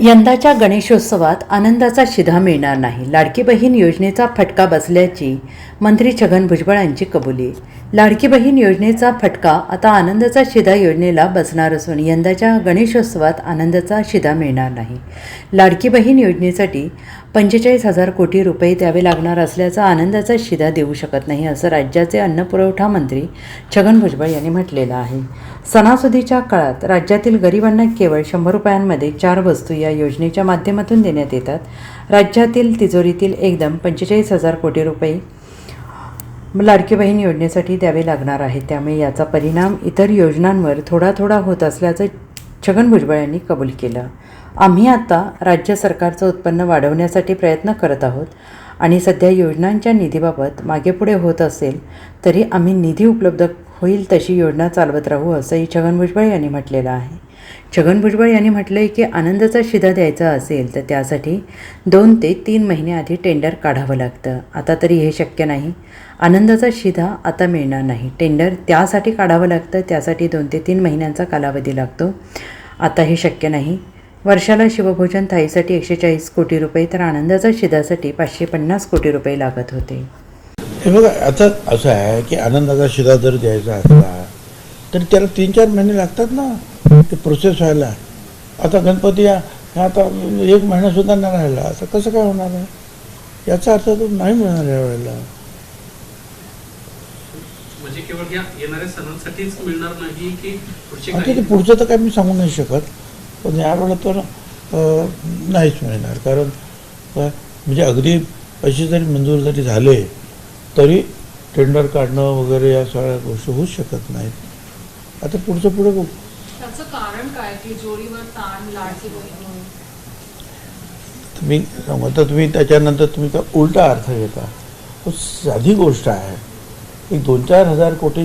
यंदाच्या गणेशोत्सवात आनंदाचा शिधा मिळणार नाही. लाडकी बहीण योजनेचा फटका बसल्याची मंत्री छगन भुजबळ यांची कबुली. लाडकी बहीण योजनेचा फटका आता आनंदाचा शिधा योजनेला बसणार असून यंदाच्या गणेशोत्सवात आनंदाचा शिधा मिळणार नाही. लाडकी बहीण योजनेसाठी पंचेचाळीस हजार कोटी रुपये द्यावे लागणार असल्याचा आनंदाचा शिदा देऊ शकत नाही असं राज्याचे अन्नपुरवठा मंत्री छगन भुजबळ यांनी म्हटलेलं आहे. सणासुदीच्या काळात राज्यातील गरिबांना केवळ शंभर रुपयांमध्ये चार वस्तू या योजनेच्या माध्यमातून देण्यात येतात. राज्यातील तिजोरीतील एकदम पंचेचाळीस हजार कोटी रुपये लाडकी बहीण योजनेसाठी द्यावे लागणार आहे त्यामुळे याचा परिणाम इतर योजनांवर थोडा थोडा होत असल्याचं छगन भुजबळ यांनी कबूल केलं. आम्ही आता राज्य सरकारचं उत्पन्न वाढवण्यासाठी प्रयत्न करत आहोत आणि सध्या योजनांच्या निधीबाबत मागेपुढे होत असेल तरी आम्ही निधी उपलब्ध होईल तशी योजना चालवत राहू असंही छगन भुजबळ यांनी म्हटलेलं आहे. छगन भुजबळ यांनी म्हटलं आहे की आनंदाचा शिधा द्यायचा असेल तर त्यासाठी दोन ते तीन महिने आधी टेंडर काढावं लागतं. आता तरी हे शक्य नाही. आनंदाचा शिधा आता मिळणार नाही. टेंडर त्यासाठी काढावं लागतं त्यासाठी दोन ते तीन महिन्यांचा कालावधी लागतो. आता हे शक्य नाही. वर्षाला शिवभोजन थाईसाठी एकशे चाळीस कोटी रुपये तर आनंदाचा शिधासाठी पाचशे पन्नास कोटी रुपये लागत होते. हे बघा आता असं आहे की आनंदाचा शिदा जर द्यायचा असला तर त्याला तीन चार महिने लागतात ना. ते प्रोसेस व्हायला. आता गणपती आता एक महिनासुद्धा नाही राहिला आता कसं काय होणार आहे? याचा अर्थ तो नाही मिळणार या वेळेला. म्हणजे केवळ या येणाऱ्या सणांसाठीच मिळणार नाही की पुढचे आता ते काही पुढचं तर काय मी सांगू नाही शकत. पण यावेळेला तर नाहीच मिळणार. कारण म्हणजे अगदी पैसे जरी मंजूर जरी झाले तरी टेंडर काढणं वगैरे या सगळ्या गोष्टी होऊच शकत नाहीत. आता पुढचं पुढे बघू. त्याचं कारण काय? की जोडीवर ताण लाडकी बहीण म्हणून. तुम्ही सांगता तुम्ही त्याच्यानंतर तुम्ही का उलटा अर्थ घेता? तो साधी गोष्ट आहे. एक दोन चार हजार कोटी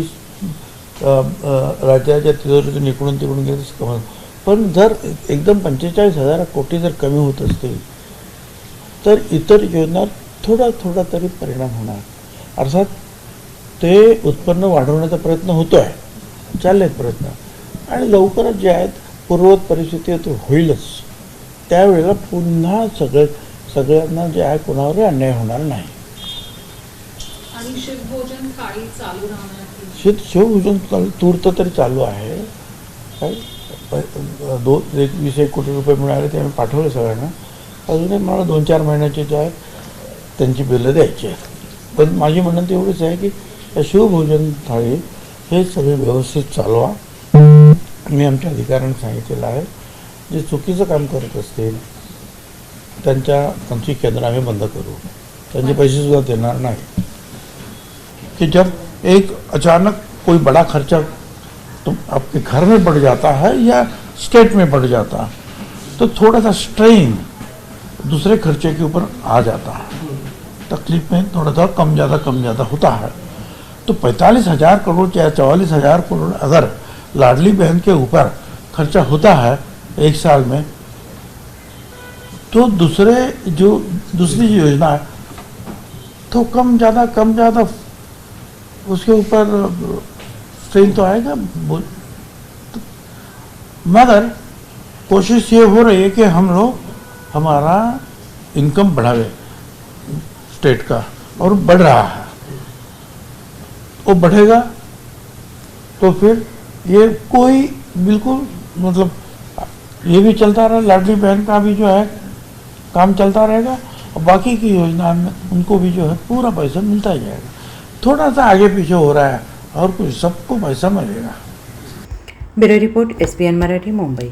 राज्याच्या तिजोरीतून इकडून तिकडून गेलं तर पण जर एकदम पंचेचाळीस हजार कोटी जर कमी होत असतील तर इतर योजना थोडा थोडा तरी परिणाम होणार. अर्थात ते उत्पन्न वाढवण्याचा प्रयत्न होतो आहे चालले आहेत प्रयत्न. आणि लवकरच जे आहेत पूर्ववत परिस्थिती तर होईलच. त्यावेळेला पुन्हा सगळे सगळ्यांना जे आहे कोणावरही अन्याय होणार नाही. आणि शिवभोजन थाळी चालू राहणार की शेत शिवभोजन चालू तूर्त तरी चालू आहे. काय दोन एक वीस एक कोटी रुपये मिळाले ते आम्ही पाठवले सगळ्यांना. अजूनही मला दोन चार महिन्याचे जे आहेत त्यांची बिलं द्यायची आहेत. पण माझी म्हणणं एवढीच आहे की या शिवभोजन थाळी हे सगळे व्यवस्थित चालवा. मी आमच्या अधिकाऱ्यांना सांगितलेलं आहे जे चुकीचं काम करत असतील त्यांच्या त्यांची केंद्र आम्ही बंद करू. त्यांचे पैसे सुद्धा देणार नाही. कि जब एक अचानक कोई बड़ा खर्चा तुम आपके घर में बढ़ जाता है या स्टेट में बढ़ जाता है तो थोड़ा सा स्ट्रेन दूसरे खर्चे के ऊपर आ जाता है। तकलीफ़ में थोड़ा सा कम ज़्यादा कम ज़्यादा होता है। तो पैंतालीस हज़ार करोड़ या चवालीस हज़ार करोड़ अगर लाडली बहन के ऊपर खर्चा होता है एक साल में तो दूसरे जो, दूसरी योजना है तो कम ज़्यादा कम ज़्यादा उसके ऊपर स्ट्रेन तो आएगा तो मगर, कोशिश ये हो रही है कि हम लोग, हमारा इनकम बढ़ावे स्टेट का, और बढ़ रहा है। वो बढ़ेगा तो फिर ये कोई बिल्कुल मतलब ये भी चलता रहा, लाडली बहन का भी जो है, काम चलता रहेगा, और बाकी की योजना में उनको भी जो है, पूरा पैसा मिलता ही जाएगा। थोड़ा सा आगे पीछे हो रहा है और कुछ सबको पैसा मिलेगा bureau report S Marathi Mumbai.